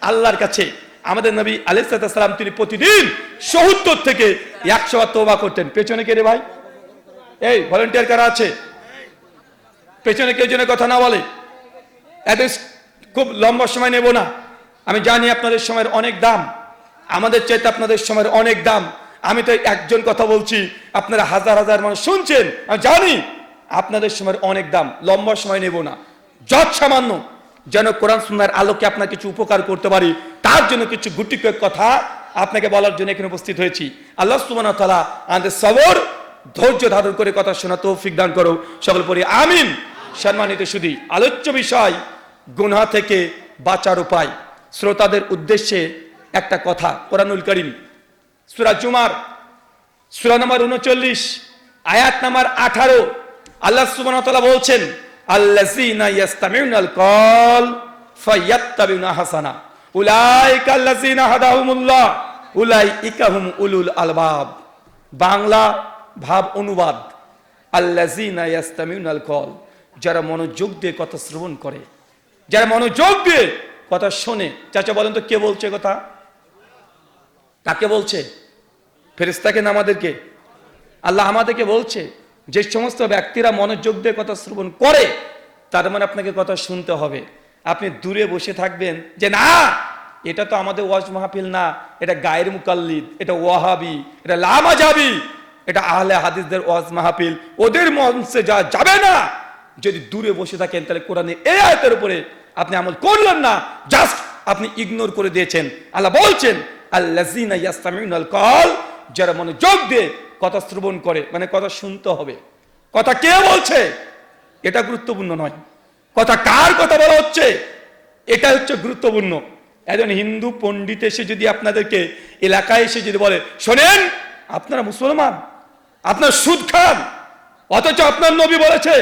আল্লাহর কাছে আমাদের নবী আলিসাল্লাম তিনি প্রতিদিন সত্তর থেকে একশো বার তোবা করতেন। পেছনে কে রে ভাই? এই ভলেন্টিয়ার কারা আছে? পেছনে কেউ যেন কথা না বলে। এত খুব লম্বা সময় নেব না। আমি জানি আপনাদের সময়ের অনেক দাম। আমাদের চাইতে আপনাদের সময়ের অনেক দাম। আমি তো একজন কথা বলছি, আপনারা হাজার হাজার মানুষ শুনছেন, আমি জানি। আপনাদের সময়ের অনেক দাম। লম্বা সময় নেব না। যত সামান্য যেন কোরআন সুন্নার আলোকে আপনার কিছু উপকার করতে পারি, তার জন্য কিছু গুটি কয়েক কথা আপনাকে বলার জন্য এখানে উপস্থিত হয়েছি। আল্লাহ ওয়া আমাদের সবর ধৈর্য ধারণ করে কথা শোনা তৌফিক দান করো সকল পরি আমিন। সম্মানিত শুধু আলোচ্য বিষয়, গুনহা থেকে বাঁচার উপায়। শ্রোতাদের উদ্দেশ্যে একটা কথা, কোরআনুল করিম, সুরা জুমার, সুরা নাম্বার উনচল্লিশ আয়াত নাম্বার আঠারো। আল্লাহ সুবহানাহু বলছেন উলুল আলবাব। বাংলা ভাব অনুবাদ কল যারা মনোযোগ দিয়ে কথা শ্রবণ করে, যারা মনোযোগ দিয়ে কথা শোনে। চাচা বলেন তো কে বলছে কথা? কাকে বলছে? ফেরেস্তাকে না আমাদেরকে? আল্লাহ আমাদেরকে বলছে? যে সমস্ত ব্যক্তিরা মনোযোগ দিয়ে কথা শ্রবণ করে, তার মানে আপনাকে কথা শুনতে হবে। আপনি দূরে বসে থাকবেন যে, না, এটা তো আমাদের ওয়াজ মাহফিল না, এটা গায়ের মুকাল্লিদ, এটা ওয়াহাবি, এটা লামাজাবি, এটা আহলে হাদিসদের ওয়াজ মাহফিল, ওদের মঞ্চে যা যাবে না। যদি দূরে বসে থাকেন, তাহলে কোরআনে এই আয়তের উপরে আপনি আমল করলেন না, জাস্ট আপনি ইগনোর করে দিয়েছেন। আল্লাহ বলছেন, আল্লাযীনা ইয়াস্তামিউনাল কল যারা মনোযোগ দিয়ে কথা শ্রবণ করে মানে কথা শুনতে হবে। কথা কে বলছে? এটা গুরুত্বপূর্ণ নয়। কথা কার কথা বলা হচ্ছে? এটা হচ্ছে গুরুত্বপূর্ণ। একজন হিন্দু পণ্ডিত এসে যদি আপনাদেরকে এলাকায় এসে যদি বলে, শোনেন, আপনারা মুসলমান, আপনার সুদ খান, অথচ আপনার নবী বলেছে,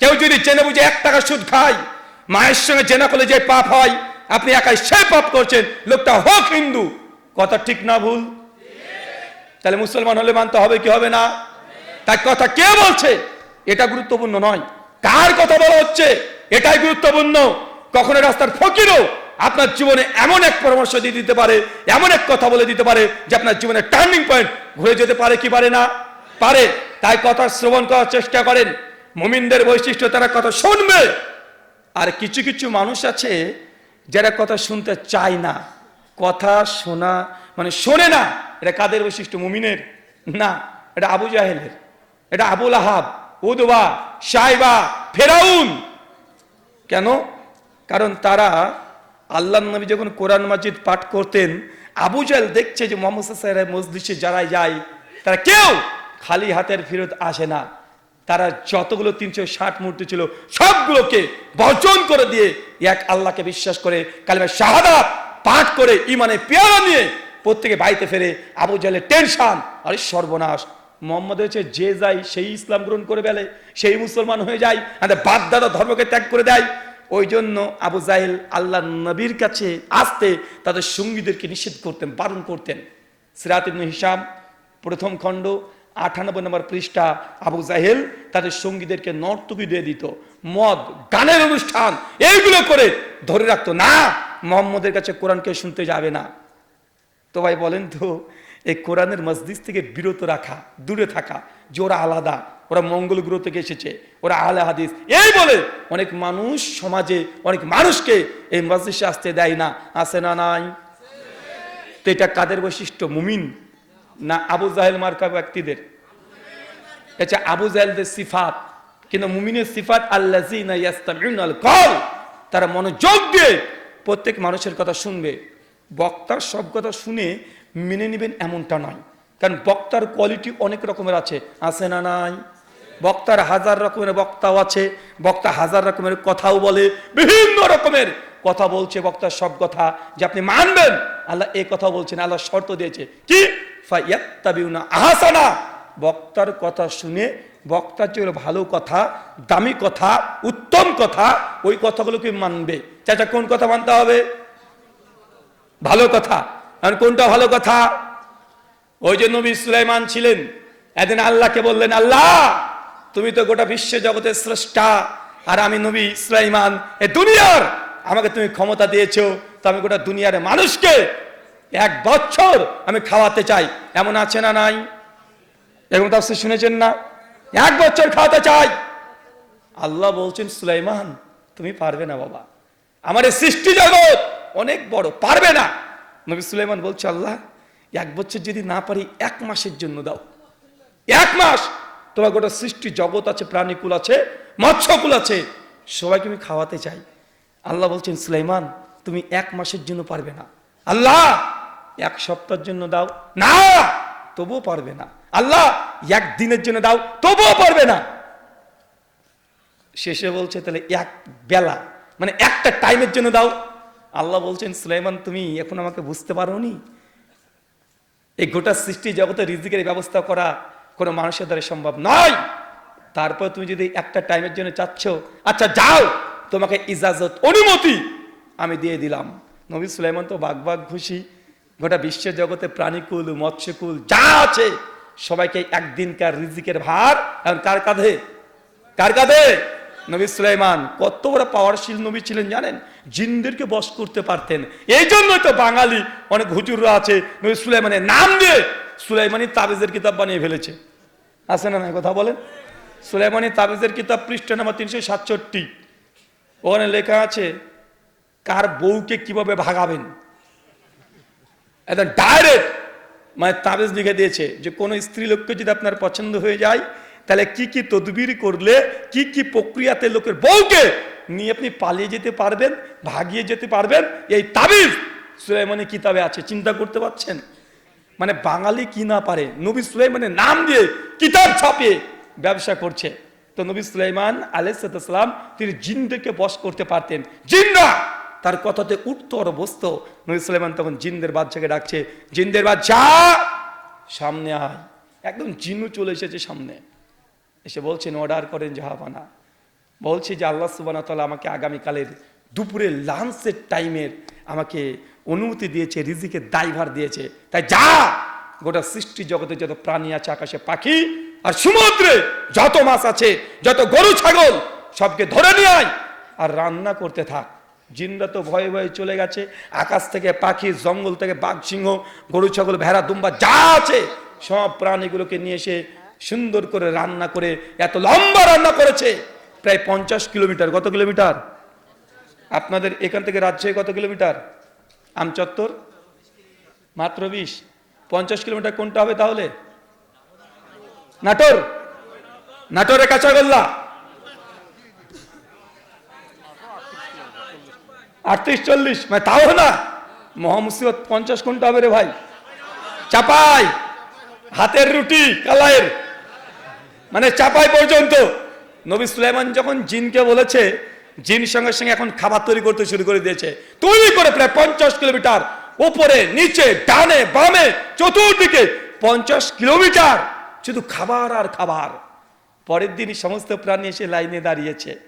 কেউ যদি চেনে বুঝে এক টাকা সুদ খায়, মায়ের সঙ্গে চেনা করলে যে পাপ হয়, আপনি একাই সে পাপ করছেন, লোকটা হোক হিন্দু। কথা ঠিক না ভুল। তাহলে মুসলমান হলে মানতে হবে, কি হবে না? তার কথা কে বলছে? এটা গুরুত্বপূর্ণ নয়। কার কথা বলা হচ্ছে? এটাই গুরুত্বপূর্ণ। কখনো রাস্তার ফকিরও আপনার জীবনে এমন এক পরামর্শ দিয়ে দিতে পারে, এমন এক কথা বলে দিতে পারে যে আপনার জীবনে টার্নিং পয়েন্ট ঘুরে যেতে পারে কি পারে না? পারে। তাই কথা শ্রবণ করার চেষ্টা করেন। মুমিনদের বৈশিষ্ট্য তারা কথা শুনবে। আর কিছু কিছু মানুষ আছে যারা কথা শুনতে চায় না। কথা শোনা মানে শোনে না, এটা কাদের বৈশিষ্ট্য? মুমিনের? না, এটা আবু জাহেলের। এটা আবুল আহাব উদবা সাইবা ফেরাউন। কেন? কারণ তারা আল্লাহ নবী যখন কোরআন মাজিদ পাঠ করতেন, আবু জাহেল দেখছে যে মোহাম্মদ সাহেব মসজিদে যারা যায়, তারা কেউ খালি হাতের ফেরত আসে না। তারা যতগুলো তিনশো ষাট মূর্তি ছিল, সবগুলোকে বর্জন করে দিয়ে এক আল্লাহকে বিশ্বাস করে কালিমা শাহাদাত পাঠ করে ইমানে পেয়ারা নিয়ে প্রত্যেকে বাড়িতে ফেরে আবু জালে টেনশন আরে সর্বনাশ। মোহাম্মদ হচ্ছে যে যায় সেই ইসলাম গ্রহণ করে ফেলে, সেই মুসলমান হয়ে যায়, আমাদের বাপ দাদা ধর্মকে ত্যাগ করে দেয়। ওই জন্য আবু জাহেল আল্লাহ নবীর কাছে আসতে তাদের সঙ্গীদেরকে নিষেধ করতেন, বারণ করতেন। সিরাত ইবনে হিসাম প্রথম খণ্ড আটানব্বই নম্বর পৃষ্ঠা, আবু জাহেল তাদের সঙ্গীদেরকে নর্তকী দিয়ে দিত। মদ, গানের অনুষ্ঠান, এইগুলো করে ধরে রাখতো। না, মোহাম্মদের কাছে কোরআন কেউ শুনতে যাবে না। তো ভাই বলেন তো, এই কোরআনের মসজিদ থেকে বিরত রাখা, দূরে থাকা, যে ওরা আলাদা, ওরা মঙ্গল গ্রহ থেকে এসেছে, ওরা আহলে হাদিস, এই বলে অনেক মানুষ সমাজে, অনেক মানুষকে এই মসজিদে আসতে দেয় না আসে না নাই? তো এটা কাদের বৈশিষ্ট্য? মুমিন না আবু জাহেল মার্কা ব্যক্তিদের? এটা আবু জাহেলদের সিফাত, কিন্তু মুমিনের সিফাত ইয়াস্তামিউনাল তারা মনোযোগ দিয়ে প্রত্যেক মানুষের কথা শুনবে। বক্তার সব কথা শুনে মেনে নেবেন এমনটা নয়। কারণ বক্তার কোয়ালিটি অনেক রকমের আছে। আছে না নাই? বক্তার হাজার রকমের বক্তাও আছে। বক্তা হাজার রকমের কথাও বলে। বিভিন্ন রকমের কথা বলছে বক্তার সব কথা যে আপনি মানবেন। আল্লাহ এই কথা বলছেন, আল্লাহ শর্ত দিয়েছে। কি? আহাসানা। বক্তার কথা শুনে, বক্তার যে ভালো কথা, দামি কথা, উত্তম কথা, ওই কথাগুলোকে মানবে। চাচা, কোন কথা মানতে হবে? ভালো কথা। আর কোনটা ভালো কথা? ওই যে নবী সুলাইমান ছিলেন, একদিন আল্লাহকে বললেন, আল্লাহ, তুমি তো গোটা বিশ্ব জগতের স্রষ্টা, আর আমি নবী সুলাইমান, এ দুনিয়ার। আমাকে তুমি ক্ষমতা দিয়েছ, তো আমি গোটা দুনিয়ার মানুষকে এক বছর আমি খাওয়াতে চাই। এমন আছে না নাই? এবং তাফসীর শুনেছেন না? এক বছর খাওয়াতে চাই। আল্লাহ বলছেন, সুলাইমান, তুমি পারবে না বাবা। আমার এই সৃষ্টি জগৎ অনেক বড়, পারবে না। নবী সুলাইমান বলছে, আল্লাহ, এক বছর যদি না পারি, এক মাসের জন্য দাও। এক মাস। তোমার গোটা সৃষ্টি জগৎ আছে, প্রাণীকুল আছে, মৎস্যকুল আছে। সবাইকে আমি খাওয়াতে চাই। আল্লাহ বলছেন, সুলাইমান, তুমি এক মাসের জন্য পারবে না। আল্লাহ, এক সপ্তাহের জন্য দাও। না, তবুও পারবে না। আল্লাহ, এক দিনের জন্য দাও, তবুও পারবে না। শেষে বলছে, তাহলে এক বেলা মানে একটা টাইমের জন্য দাও আল্লাহ বলছেন, সুলাইমান, তুমি এখন আমাকে বুঝতে পারো নি এই গোটা সৃষ্টি জগতে রিজিকের ব্যবস্থা করা কোনো মানুষের দ্বারা সম্ভব নয়। তারপর তুমি যদি একটা টাইমের জন্য চাচ্ছ আচ্ছা যাও, তোমাকে ইজাজত, অনুমতি আমি দিয়ে দিলাম। নবী সুলাইমান তো বাঘ বাঘ খুশি। গোটা বিশ্বের জগতে প্রাণীকুল, মৎস্যকুল যা আছে, সবাইকে একদিনকার রিজিকের ভার। এখন কার কাঁধে? কার কাঁধে? নবী সুলাইমান, কত বড় পাওয়ারশীল নবী ছিলেন জানেন? জিনদেরকে বশ করতে পারতেন। এই জন্যই তো বাঙালি, অনেক হুজুররা আছে, নবী সুলাইমানের নাম দিয়ে সুলাইমানি তাবিজের কিতাব বানিয়ে ফেলেছে। আছে না না কথা বলেন? সুলাইমানি তাবিজের কিতাব পৃষ্ঠা নাম্বার তিনশো সাতষট্টি। ওখানে লেখা আছে, কার বউকে কীভাবে ভাগাবেন? একদম ডাইরেক্ট মানে তাবিজ লিখে দিয়েছে যে কোনো স্ত্রী লোককে যদি আপনার পছন্দ হয়ে যায় তাহলে কি কি তদবির করলে, কি কি প্রক্রিয়াতে লোকের বউকে নিয়ে আপনি পালিয়ে যেতে পারবেন, ভাগিয়ে যেতে পারবেন, এই তাবিজ সুলাইমানি কিতাবে আছে, চিন্তা করতে পারছেন? মানে বাঙালি কি না পারে? নবী সুলাইমানের নাম দিয়ে কিতাব ছাপিয়ে ব্যবসা করছে। তো নবী সুলাইমান আলাইসালাম তিনি জিনদেরকে বশ করতে পারতেন। জিন্দা তার কথাতে উঠতো আর বসতো। নবী সুলাইমান তখন জিন্দের বাচ্চাকে ডাকছে, জিনদের বাচ্চা সামনে আয়। একদম জিনু চলে এসেছে সামনে। এসে বলছেন অর্ডার করেন জাহাপানা বলছে যে, আল্লাহ সুবান তাল্লাহ আমাকে আগামীকালের দুপুরে লাঞ্চের টাইমের আমাকে অনুমতি দিয়েছে রিজিকে দায়ভার দিয়েছে। তাই যা! গোটা সৃষ্টি জগতে যত প্রাণী আছে, আকাশে পাখি আর সমুদ্রে যত মাছ আছে, যত গরু, ছাগল, সবকে ধরে নিয়ে আর রান্না করতে থাক। জিনরা তো ভয়ে ভয়ে চলে গেছে। আকাশ থেকে পাখি, জঙ্গল থেকে বাঘ, সিংহ, গরু, ছাগল, ভেড়া, দুম্বা যা আছে, সব প্রাণীগুলোকে নিয়ে এসে সুন্দর করে রান্না করে, এত লম্বা রান্না করেছে, প্রায় পঞ্চাশ কিলোমিটার। কত কিলোমিটার? আপনাদের এখান থেকে রাজশাহী কত কিলোমিটার? আমচত্বর? মাত্র বিশ। পঞ্চাশ কিলোমিটার কোনটা হবে তাহলে? নাটোর? নাটোরে কাঁচাগোল্লা? আটত্রিশ, চল্লিশ। মানে তাও না। মহামুসিবত পঞ্চাশ কোনটা হবে রে ভাই? চাপাই, হাতের রুটি, কালাইয়ের। মানে চাপাই পর্যন্ত। নবী সুলাইমান যখন জিনকে বলেছে, জিন সঙ্গে সঙ্গে এখন খাবার তৈরি করতে শুরু করে দিয়েছে। তৈরি করে প্রায় পঞ্চাশ কিলোমিটার উপরে, নিচে, ডানে, বামে, চতুর্দিকে পঞ্চাশ কিলোমিটার শুধু খাবার আর খাবার। পরের দিন সমস্ত প্রাণী এসে লাইনে দাঁড়িয়েছে।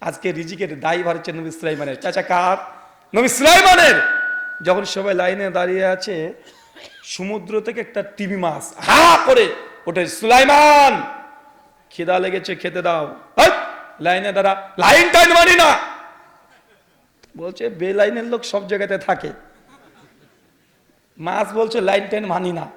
আজকে রিজিকের দায়ী হচ্ছে নবী সুলাইমানের। চাচা কার? নবী সুলাইমানের। যখন সবাই লাইনে দাঁড়িয়ে আছে, সমুদ্র থেকে একটা টিভি মাছ হা করে ওঠে, সুলাইমান! খিদা লেগেছে, খেতে দাও। লাইনে দাঁড়া। লাইন টাইন মানি না। বলছে বে লাইনের লোক সব জায়গাতে থাকে। মাছ বলছে, লাইন টাইন মানি না।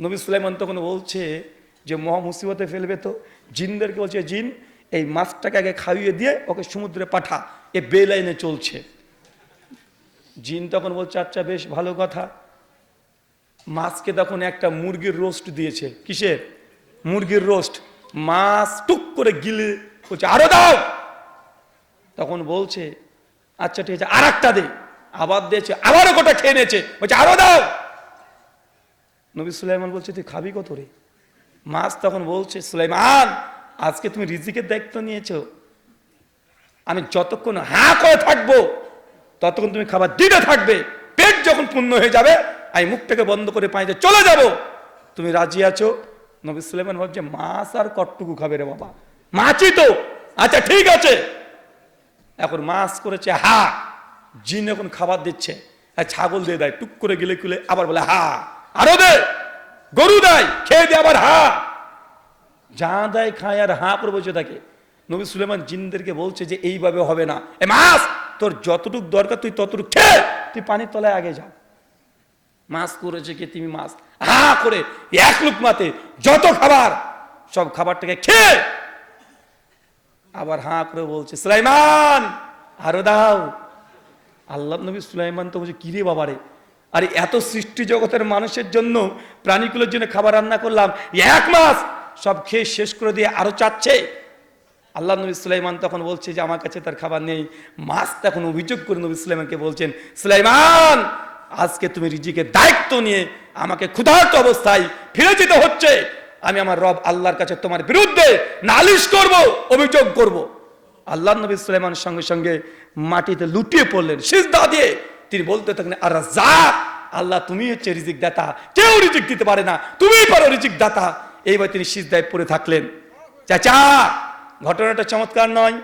নবী সুলাইমান তখন বলছে যে, মহা মুসিবতে ফেলবে তো। জিনদেরকে বলছে, জিন, এই মাছটাকে আগে খাইয়ে দিয়ে ওকে সমুদ্রে পাঠা। এ বে লাইনে চলছে। জিন তখন বলছে আচ্ছা বেশ, ভালো কথা। মাছকে তখন একটা মুরগির রোস্ট দিয়েছে। কিসের? মুরগির রোস্ট। মাছ টুক করে গিলে বলছে, আরও দাও! তখন বলছে আচ্ছা ঠিক আছে আর একটা দে। আবার দিয়েছে, আবারও গোটা খেয়ে নিয়েছে। বলছে, আরও দাও! নবী সুলাইমান বলছে, তুই খাবি কত রে? মাছ তখন বলছে, সুলাইমান, আজকে তুমি রিজিকের দায়িত্ব নিয়েছো। আমি যতক্ষণ হা করে থাকব, ততক্ষণ তুমি খাবার দিতে থাকবে। পেট যখন পূর্ণ হয়ে যাবে, আমি মুখটাকে বন্ধ করে পাইতে চলে যাব। তুমি রাজি আছো? নবী সুলেমান ভাবছে, মাছ আর কটটুকু খাবে রে বাবা? মাছই তো। আচ্ছা ঠিক আছে। এখন মাছ করেছে, হা। জিন এখন খাবার দিচ্ছে। ছাগল দিয়ে দেয়, টুক করে গিলে কুলে আবার বলে, হা। আরও দে। গরু দেয়। খেয়ে দে আবার, হা। যা দেয় খায় আর হাঁ করে বসে থাকে। নবী সুলেমান জিনদেরকে বলছে যে, এইভাবে হবে না। এ মাছ, তোর যতটুক দরকার তুই ততটুক খেয়ে তুই পানির তলায় আগে যা। মাছ করেছে কি? তুমি মাছ। হা করে এক লুক মাতে যত খাবার, সব খাবারটাকে খেয়ে আবার হাঁ করে বলছে, সুলাইমান, আরও দাও। আল্লাহ নবী সুলাইমান তো বলছে কিরে বাবারে? আরে এত সৃষ্টি জগতের মানুষের জন্য, প্রাণীগুলোর জন্য খাবার রান্না করলাম, এক মাস সব খেয়ে শেষ করে দিয়ে আরও চাচ্ছে। আল্লাহ নবী সুলাইমান তখন বলছে যে, আমার কাছে তার খাবার নেই। মাছ তখন অভিযোগ করে নবী সুলাইমানকে বলছেন, সুলাইমান আজকে তুমি রিজিকের দায়িত্ব নিয়ে আমাকে ক্ষুধার্ত অবস্থায় ফিরে যেতে হচ্ছে। আমি আমার রব আল্লাহর কাছে তোমার বিরুদ্ধে নালিশ করব, অভিযোগ করব। আল্লাহ নবী সুলাইমান সঙ্গে সঙ্গে মাটিতে লুটিয়ে পড়লেন, সিজদা দিয়ে। তিনি বলতে থাকেন আর যা আল্লাহ তুমি হচ্ছে রিজিক দাতা কেউ রিজিক দিতে পারে না তুমি পারো রিজিক দাতা এইবার তিনি সিজদায় পড়ে থাকলেন। চাচা, ঘটনাটা চমৎকার নয়।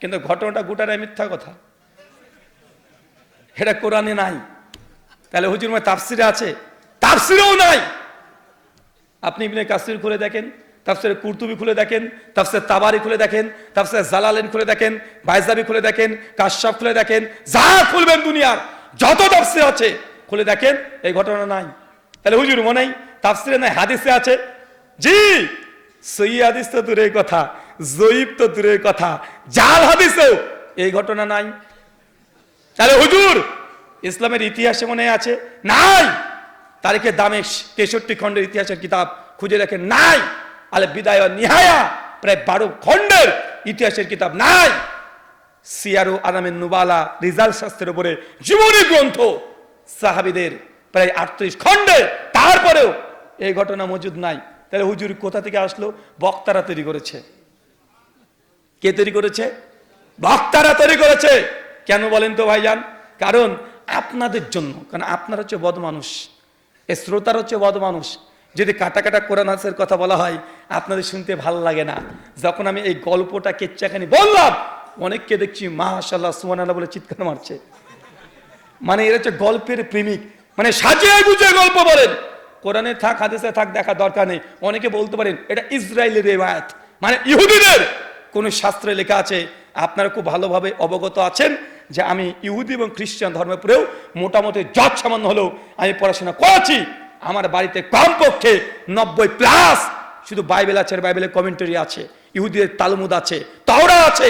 কিন্তু ঘটনাটা গোটারাই মিথ্যা কথা। এটা কোরআনে নাই। তাহলে হুজুর মা, তাফসিরে আছে? তাফসিরেও নাই। আপনি ইবনে কাসির খুলে দেখেন, তাফসিরে কুরতুবি খুলে দেখেন, তাফসির তাবারি খুলে দেখেন, তাফসির জালালেন খুলে দেখেন, বাইজাবি খুলে দেখেন, কাশাফ খুলে দেখেন, যা খুলবেন দুনিয়ার, যত তাফসির আছে, খুলে দেখেন, এই ঘটনা নাই। তাহলে হুজুর মনে নাই, তাফসিরে নাই, হাদিসে আছে? জি সই হাদিস তো দূরের কথা, জয়ীব তো দূরের কথা, জাল হাদিসেও এই ঘটনা নাই। তাহলে হুজুর, ইসলামের ইতিহাসে মনে আছে? নাই! তারিখে দামে তেষট্টি খণ্ডের ইতিহাসের কিতাব খুঁজে দেখেন নাই। আলে বিদায় নিহায়া, প্রায় বারো খণ্ডের ইতিহাসের কিতাব নাই। সিয়ারু আনামের নুবালা রিজাল শাস্ত্রের উপরে জীবনী গ্রন্থ সাহাবিদের প্রায় আটত্রিশ খণ্ডের। তারপরেও এই ঘটনা মজুদ নাই। তাহলে হুজুর কোথা থেকে আসলো? বক্তারা তৈরি করেছে। কে তৈরি করেছে? বক্তারা তৈরি করেছে। কেন বলেন তো ভাইজান? কারণ আপনাদের জন্য, কারণ আপনারা হচ্ছে বদ মানুষ এ শ্রোতার হচ্ছে বদ মানুষ যদি কাটা কাটা কোরআন হাসের কথা বলা হয়, আপনাদের শুনতে ভালো লাগে না। যখন আমি এই গল্পটা কেচ্চাখানি বললাম, অনেককে দেখছি মাশাল্লাহ সুমান আল্লাহ বলে চিৎকার মারছে। মানে এরা হচ্ছে গল্পের প্রেমিক। মানে সাজিয়ে গুছিয়ে গল্প বলেন। কোরআনে থাক, হাদিসে থাক, দেখা দরকার নেই। অনেকে বলতে পারেন, এটা ইসরায়েলের রেওয়ায়ত। মানে ইহুদিদের কোন শাস্ত্রে লেখা আছে, আপনারা খুব ভালোভাবে অবগত আছেন। যে আমি ইহুদি এবং খ্রিস্টান ধর্মের পরেও মোটামুটি যত সামান্য হলেও আমি পড়াশোনা করেছি, আমার বাড়িতে কমপক্ষে নব্বই প্লাস শুধু বাইবেল আছে বাইবেলের কমেন্টারি আছে, ইহুদিদের তালমুদ আছে তাওরা আছে